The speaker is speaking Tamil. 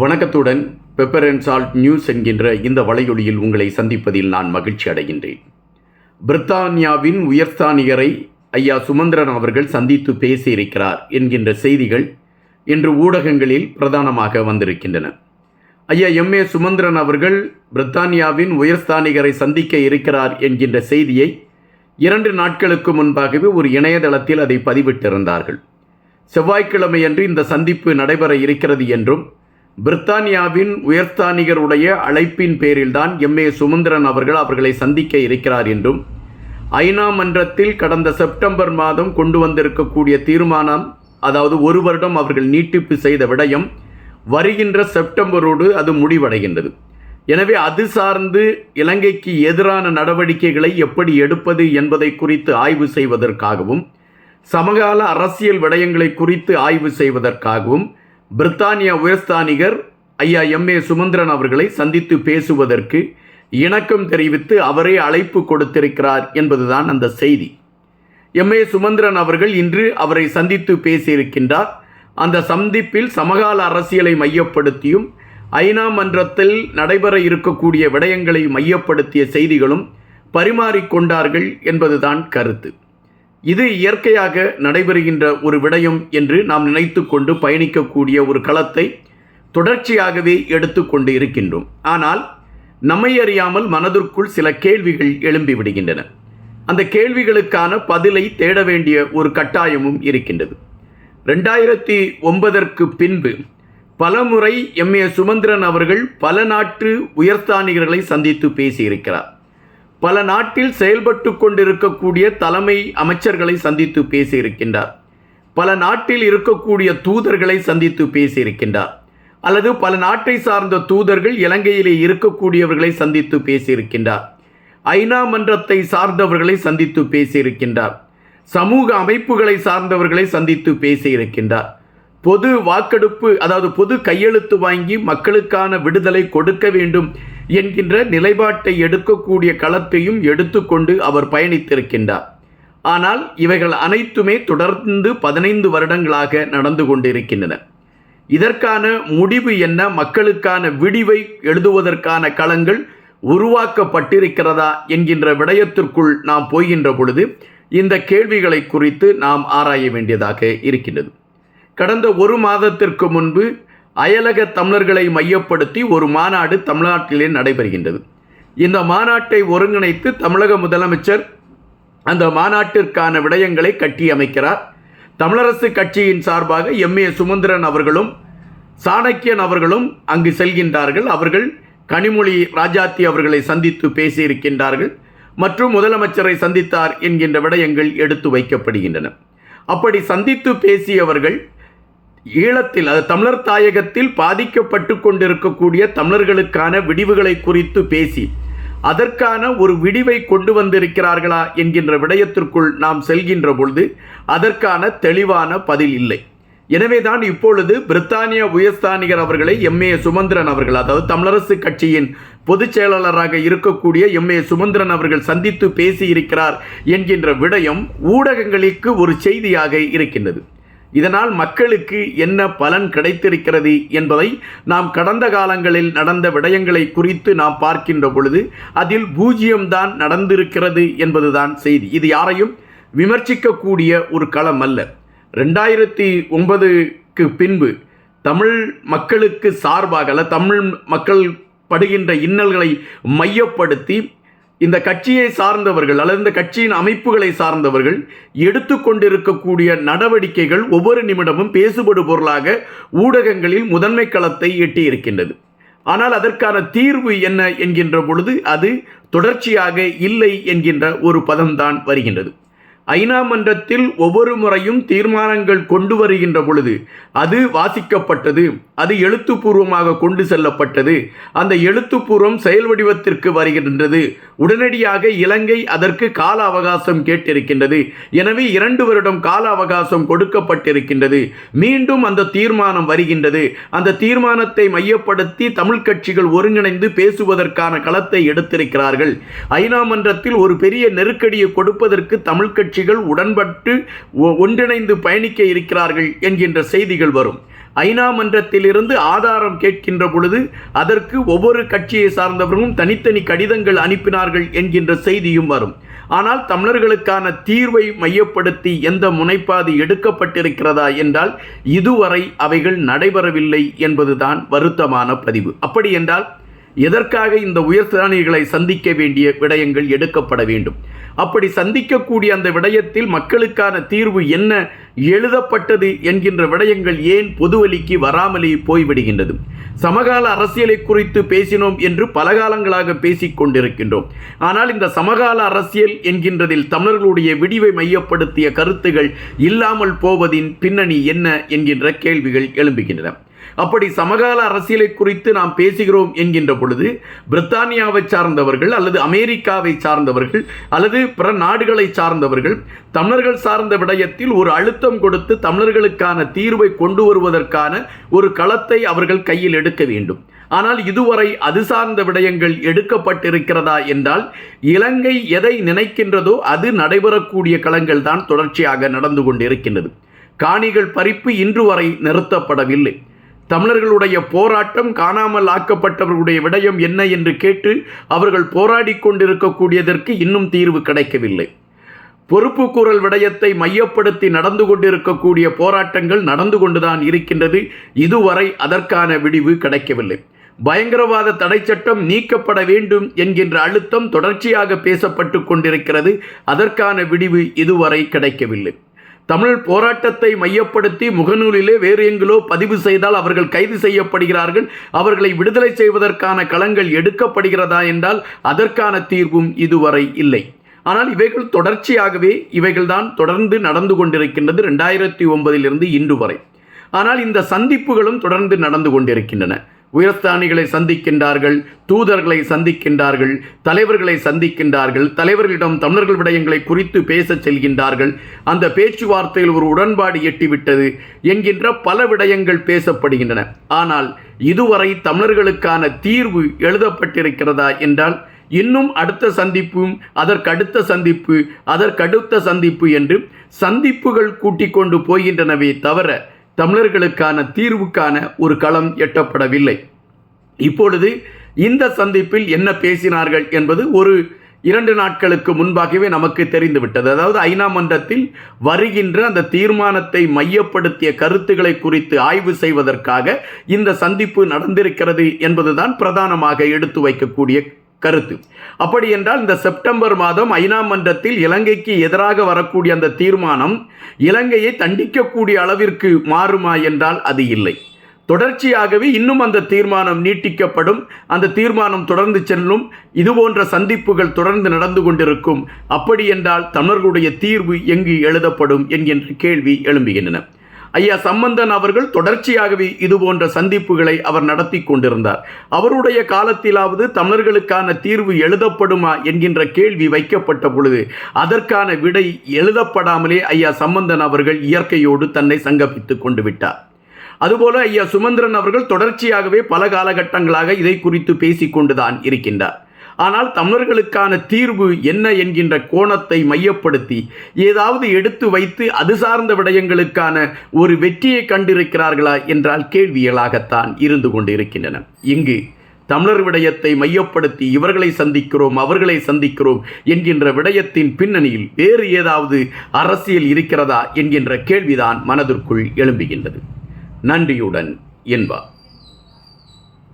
வணக்கத்துடன் பெப்பர் அண்ட் சால்ட் நியூஸ் என்கின்ற இந்த வலையொலியில் உங்களை சந்திப்பதில் நான் மகிழ்ச்சி அடைகின்றேன். பிரித்தானியாவின் உயர்ஸ்தானிகரை ஐயா சுமந்திரன் அவர்கள் சந்தித்து பேசியிருக்கிறார் என்கின்ற செய்திகள் இன்று ஊடகங்களில் பிரதானமாக வந்திருக்கின்றன. ஐயா எம் ஏ சுமந்திரன் அவர்கள் பிரித்தானியாவின் உயர்ஸ்தானிகரை சந்திக்க இருக்கிறார் என்கின்ற செய்தியை இரண்டு நாட்களுக்கு முன்பாகவே ஒரு இணையதளத்தில் அதை பதிவிட்டிருந்தார்கள். செவ்வாய்க்கிழமையன்று இந்த சந்திப்பு நடைபெற இருக்கிறது என்றும் பிரித்தானியாவின் உயர்ஸ்தானிகருடைய அழைப்பின் பேரில்தான் எம். ஏ. சுமந்திரன் அவர்கள் அவர்களை சந்திக்க இருக்கிறார் என்றும் ஐநா மன்றத்தில் கடந்த செப்டம்பர் மாதம் கொண்டு வந்திருக்கக்கூடிய தீர்மானம் அதாவது ஒரு வருடம் அவர்கள் நீட்டிப்பு செய்த விடயம் வருகின்ற செப்டம்பரோடு அது முடிவடைகின்றது. எனவே அது சார்ந்து இலங்கைக்கு எதிரான நடவடிக்கைகளை எப்படி எடுப்பது என்பதை குறித்து ஆய்வு செய்வதற்காகவும் சமகால அரசியல் விடயங்களை குறித்து ஆய்வு செய்வதற்காகவும் பிரித்தானிய உயர்ஸ்தானிகர் ஐயா எம் ஏ சுமந்திரன் அவர்களை சந்தித்து பேசுவதற்கு இணக்கம் தெரிவித்து அவரே அழைப்பு கொடுத்திருக்கிறார் என்பதுதான் அந்த செய்தி. எம் ஏ சுமந்திரன் அவர்கள் இன்று அவரை சந்தித்து பேசியிருக்கின்றார். அந்த சந்திப்பில் சமகால அரசியலை மையப்படுத்தியும் ஐநா மன்றத்தில் நடைபெற இருக்கக்கூடிய விடயங்களை மையப்படுத்திய செய்திகளும் பரிமாறிக்கொண்டார்கள் என்பதுதான் கருத்து. இது இயற்கையாக நடைபெறுகின்ற ஒரு விடயம் என்று நாம் நினைத்து கொண்டு பயணிக்கக்கூடிய ஒரு களத்தை தொடர்ச்சியாகவே எடுத்துக்கொண்டு இருக்கின்றோம். ஆனால் நம்மை அறியாமல் மனதிற்குள் சில கேள்விகள் எழும்பி விடுகின்றன. அந்த கேள்விகளுக்கான பதிலை தேட வேண்டிய ஒரு கட்டாயமும் இருக்கின்றது. ரெண்டாயிரத்தி ஒன்பதற்கு பின்பு பலமுறை எம் ஏ சுமந்திரன் அவர்கள் பல நாட்டு உயர்ஸ்தானிகர்களை சந்தித்து பேசியிருக்கிறார். பல நாட்டில் செயல்பட்டு கொண்டிருக்கக்கூடிய தலைமை அமைச்சர்களை சந்தித்து பேசியிருக்கின்றார். பல நாட்டில் இருக்கக்கூடிய தூதர்களை சந்தித்து பேசியிருக்கின்றார். அல்லது பல நாட்டை சார்ந்த தூதர்கள் இலங்கையிலே இருக்கக்கூடியவர்களை சந்தித்து பேசியிருக்கின்றார். ஐநா மன்றத்தை சார்ந்தவர்களை சந்தித்து பேசியிருக்கின்றார். சமூக அமைப்புகளை சார்ந்தவர்களை சந்தித்து பேசியிருக்கின்றார். பொது வாக்கெடுப்பு அதாவது பொது கையெழுத்து வாங்கி மக்களுக்கான விடுதலை கொடுக்க வேண்டும் என்கின்ற நிலைப்பாட்டை எடுக்கக்கூடிய களத்தையும் எடுத்துக்கொண்டு அவர் பயணித்திருக்கின்றார். ஆனால் இவைகள் அனைத்துமே தொடர்ந்து பதினைந்து வருடங்களாக நடந்து கொண்டிருக்கின்றன. இதற்கான முடிவு என்ன? மக்களுக்கான விடிவை எழுதுவதற்கான களங்கள் உருவாக்கப்பட்டிருக்கிறதா என்கின்ற விடயத்திற்குள் நாம் போகின்ற பொழுது இந்த கேள்விகளை குறித்து நாம் ஆராய வேண்டியதாக இருக்கின்றது. கடந்த ஒரு மாதத்திற்கு முன்பு அயலக தமிழர்களை மையப்படுத்தி ஒரு மாநாடு தமிழ்நாட்டிலே நடைபெறுகின்றது. இந்த மாநாட்டை ஒருங்கிணைத்து தமிழக முதலமைச்சர் அந்த மாநாட்டிற்கான விடயங்களை கட்டியமைக்கிறார் தமிழரசு கட்சியின் சார்பாக எம் ஏ சுமந்திரன் அவர்களும் சாணக்கியன் அவர்களும் அங்கு செல்கின்றார்கள். அவர்கள் கனிமொழி ராஜாத்தி அவர்களை சந்தித்து பேசியிருக்கின்றார்கள் மற்றும் முதலமைச்சரை சந்தித்தார் என்கின்ற விடயங்கள் எடுத்து வைக்கப்படுகின்றன. அப்படி சந்தித்து பேசியவர்கள் ஈழத்தில் அது தமிழர் தாயகத்தில் பாதிக்கப்பட்டு கொண்டிருக்கக்கூடிய தமிழர்களுக்கான விடிவுகளை குறித்து பேசி அதற்கான ஒரு விடிவை கொண்டு வந்திருக்கிறார்களா என்கின்ற விடயத்திற்குள் நாம் செல்கின்ற பொழுது அதற்கான தெளிவான பதில் இல்லை. எனவேதான் இப்பொழுது பிரித்தானிய உயர்ஸ்தானிகர் அவர்களை எம். ஏ. சுமந்திரன் அவர்கள் அதாவது தமிழரசு கட்சியின் பொதுச் செயலாளராக இருக்கக்கூடிய எம். ஏ. சுமந்திரன் அவர்கள் சந்தித்து பேசியிருக்கிறார் என்கின்ற விடயம் ஊடகங்களுக்கு ஒரு செய்தியாக இருக்கின்றது. இதனால் மக்களுக்கு என்ன பலன் கிடைத்திருக்கிறது என்பதை நாம் கடந்த காலங்களில் நடந்த விடயங்களை குறித்து நாம் பார்க்கின்ற பொழுது அதில் பூஜ்ஜியம்தான் நடந்திருக்கிறது என்பதுதான் செய்தி. இது யாரையும் விமர்சிக்கக்கூடிய ஒரு களம் அல்ல. ரெண்டாயிரத்தி ஒன்பதுக்கு பின்பு தமிழ் மக்களுக்கு சார்பாக அல்ல தமிழ் மக்கள் படுகின்ற இன்னல்களை மையப்படுத்தி இந்த கட்சியை சார்ந்தவர்கள் அல்லது இந்த கட்சியின் அமைப்புகளை சார்ந்தவர்கள் எடுத்துக்கொண்டிருக்கக்கூடிய நடவடிக்கைகள் ஒவ்வொரு நிமிடமும் பேசுபடு பொருளாக ஊடகங்களில் முதன்மை களத்தை எட்டியிருக்கின்றது. ஆனால் அதற்கான தீர்வு என்ன என்கின்ற பொழுது அது தொடர்ச்சியாக இல்லை என்கின்ற ஒரு பதம்தான் வருகின்றது. ஐநா மன்றத்தில் ஒவ்வொரு முறையும் தீர்மானங்கள் கொண்டு வருகின்ற பொழுது அது வாசிக்கப்பட்டது அது எழுத்துப்பூர்வமாக கொண்டு செல்லப்பட்டது. அந்த எழுத்துப்பூர்வம் செயல் வடிவத்திற்கு வருகின்றது. உடனடியாக இலங்கை அதற்கு கால அவகாசம் கேட்டிருக்கின்றது. எனவே இரண்டு வருடம் கால அவகாசம் கொடுக்கப்பட்டிருக்கின்றது. மீண்டும் அந்த தீர்மானம் வருகின்றது. அந்த தீர்மானத்தை மையப்படுத்தி தமிழ் கட்சிகள் ஒருங்கிணைந்து பேசுவதற்கான களத்தை எடுத்திருக்கிறார்கள். ஐநா மன்றத்தில் ஒரு பெரிய நெருக்கடியை கொடுப்பதற்கு தமிழ் கட்சி கட்சிகள் உடன்பட்டு ஒ- ஒன்றிணைந்து பயணிக்க இருக்கிறார்கள் என்கின்ற செய்திகள் வரும். ஐநா மன்றத்திலிருந்து ஆதாரம் கேட்கின்ற பொழுது அதற்கு ஒவ்வொரு கட்சியை சார்ந்தவர்களும் தனித்தனி கடிதங்கள் அனுப்பினார்கள் என்கின்ற செய்தியும் வரும். ஆனால் தமிழர்களுக்கான தீர்வை மையப்படுத்தி எந்த முனைப்பாது எடுக்கப்பட்டிருக்கிறதா என்றால் இதுவரை அவைகள் நடைபெறவில்லை என்பதுதான் வருத்தமான பதிவு. அப்படி என்றால் எதற்காக இந்த உயர்ஸ்தானிகளை சந்திக்க வேண்டிய விடயங்கள் எடுக்கப்பட வேண்டும்? அப்படி சந்திக்கக்கூடிய அந்த விடயத்தில் மக்களுக்கான தீர்வு என்ன? எழுதப்பட்டது என்கின்ற விடயங்கள் ஏன் பொதுவெளிக்கு வராமலே போய்விடுகின்றது? சமகால அரசியலை குறித்து பேசினோம் என்று பல காலங்களாக பேசிக் கொண்டிருக்கின்றோம். ஆனால் இந்த சமகால அரசியல் என்கின்றதில் தமிழர்களுடைய விடிவை மையப்படுத்திய கருத்துகள் இல்லாமல் போவதின் பின்னணி என்ன என்கின்ற கேள்விகள் எழும்புகின்றன. அப்படி சமகால அரசியலை குறித்து நாம் பேசுகிறோம் என்கின்ற பொழுது பிரித்தானியாவை சார்ந்தவர்கள் அல்லது அமெரிக்காவை சார்ந்தவர்கள் அல்லது பிற நாடுகளை சார்ந்தவர்கள் தமிழர்கள் சார்ந்த விடயத்தில் ஒரு அழுத்தம் கொடுத்து தமிழர்களுக்கான தீர்வை கொண்டு வருவதற்கான ஒரு களத்தை அவர்கள் கையில் எடுக்க வேண்டும். ஆனால் இதுவரை அது சார்ந்த விடயங்கள் எடுக்கப்பட்டிருக்கிறதா என்றால் இலங்கை எதை நினைக்கின்றதோ அது நடைபெறக்கூடிய களங்கள் தான் தொடர்ச்சியாக நடந்து கொண்டிருக்கின்றது. காணிகள் பறிப்பு இன்று வரை நிறுத்தப்படவில்லை. தமிழர்களுடைய போராட்டம் காணாமல் ஆக்கப்பட்டவர்களுடைய விடயம் என்ன என்று கேட்டு அவர்கள் போராடி கொண்டிருக்கக்கூடியதற்கு இன்னும் தீர்வு கிடைக்கவில்லை. பொறுப்பு கூறல் விடயத்தை மையப்படுத்தி நடந்து கொண்டிருக்கக்கூடிய போராட்டங்கள் நடந்து கொண்டுதான் இருக்கின்றது. இதுவரை அதற்கான விடிவு கிடைக்கவில்லை. பயங்கரவாத தடை சட்டம் நீக்கப்பட வேண்டும் என்கின்ற அழுத்தம் தொடர்ச்சியாக பேசப்பட்டு கொண்டிருக்கிறது. அதற்கான விடிவு இதுவரை கிடைக்கவில்லை. தமிழ் போராட்டத்தை மையப்படுத்தி முகநூலிலே வேறு எங்கிலோ பதிவு செய்தால் அவர்கள் கைது செய்யப்படுகிறார்கள். அவர்களை விடுதலை செய்வதற்கான களங்கள் எடுக்கப்படுகிறதா என்றால் அதற்கான தீர்வும் இதுவரை இல்லை. ஆனால் இவைகள் தொடர்ச்சியாகவே இவைகள்தான் தொடர்ந்து நடந்து கொண்டிருக்கின்றது ரெண்டாயிரத்தி ஒன்பதிலிருந்து இன்று வரை. ஆனால் இந்த சந்திப்புகளும் தொடர்ந்து நடந்து கொண்டிருக்கின்றன. உயர்ஸ்தானிகளை சந்திக்கின்றார்கள் தூதர்களை சந்திக்கின்றார்கள் தலைவர்களை சந்திக்கின்றார்கள் தலைவர்களிடம் தமிழர்கள் விடயங்களை குறித்து பேசச் செல்கின்றார்கள். அந்த பேச்சுவார்த்தையில் ஒரு உடன்பாடு எட்டிவிட்டது என்கின்ற பல விடயங்கள் பேசப்படுகின்றன. ஆனால் இதுவரை தமிழர்களுக்கான தீர்வு எழுதப்பட்டிருக்கிறதா என்றால் இன்னும் அடுத்த சந்திப்பும் அதற்கடுத்த சந்திப்பு அதற்கடுத்த சந்திப்பு என்று சந்திப்புகள் கூட்டிக் கொண்டு போகின்றனவே தவிர தமிழர்களுக்கான தீர்வுக்கான ஒரு களம் எட்டப்படவில்லை. இப்பொழுது இந்த சந்திப்பில் என்ன பேசினார்கள் என்பது ஒரு இரண்டு நாட்களுக்கு முன்பாகவே நமக்கு தெரிந்துவிட்டது. அதாவது ஐநா மன்றத்தில் வருகின்ற அந்த தீர்மானத்தை மையப்படுத்திய கருத்துக்களை குறித்து ஆய்வு செய்வதற்காக இந்த சந்திப்பு நடந்திருக்கிறது என்பதுதான் பிரதானமாக எடுத்து வைக்கக்கூடிய கருத்து. அப்படி என்றால் இந்த செப்டம்பர் மாதம் ஐநா மன்றத்தில் இலங்கைக்கு எதிராக வரக்கூடிய அந்த தீர்மானம் இலங்கையை தண்டிக்கக்கூடிய அளவிற்கு மாறுமா என்றால் அது இல்லை. தொடர்ச்சியாகவே இன்னும் அந்த தீர்மானம் நீட்டிக்கப்படும். அந்த தீர்மானம் தொடர்ந்து செல்லும். இதுபோன்ற சந்திப்புகள் தொடர்ந்து நடந்து கொண்டிருக்கும். அப்படி என்றால் தமிழர்களுடைய தீர்வு எங்கு எழுதப்படும் என்கின்ற கேள்வி எழும்புகின்றன. ஐயா சம்பந்தன் அவர்கள் தொடர்ச்சியாகவே இது போன்ற சந்திப்புகளை அவர் நடத்தி கொண்டிருந்தார். அவருடைய காலத்திலாவது தமிழர்களுக்கான தீர்வு எழுதப்படுமா என்கின்ற கேள்வி வைக்கப்பட்ட பொழுது அதற்கான விடை எழுதப்படாமலே ஐயா சம்பந்தன் அவர்கள் இயற்கையோடு தன்னை சங்கமித்து கொண்டு விட்டார். அதுபோல ஐயா சுமந்திரன் அவர்கள் தொடர்ச்சியாகவே பல காலகட்டங்களாக இதை குறித்து பேசிக்கொண்டுதான் இருக்கின்றார். ஆனால் தமிழர்களுக்கான தீர்வு என்ன என்கின்ற கோணத்தை மையப்படுத்தி ஏதாவது எடுத்து வைத்து அது சார்ந்த விடயங்களுக்கான ஒரு வெற்றியை கண்டிருக்கிறார்களா என்றால் கேள்விகளாகத்தான் இருந்து கொண்டிருக்கின்றன. இங்கு தமிழர் விடயத்தை மையப்படுத்தி இவர்களை சந்திக்கிறோம் அவர்களை சந்திக்கிறோம் என்கின்ற விடயத்தின் பின்னணியில் வேறு ஏதாவது அரசியல் இருக்கிறதா என்கின்ற கேள்விதான் மனதிற்குள் எழும்புகின்றது. நன்றியுடன் என்பார்.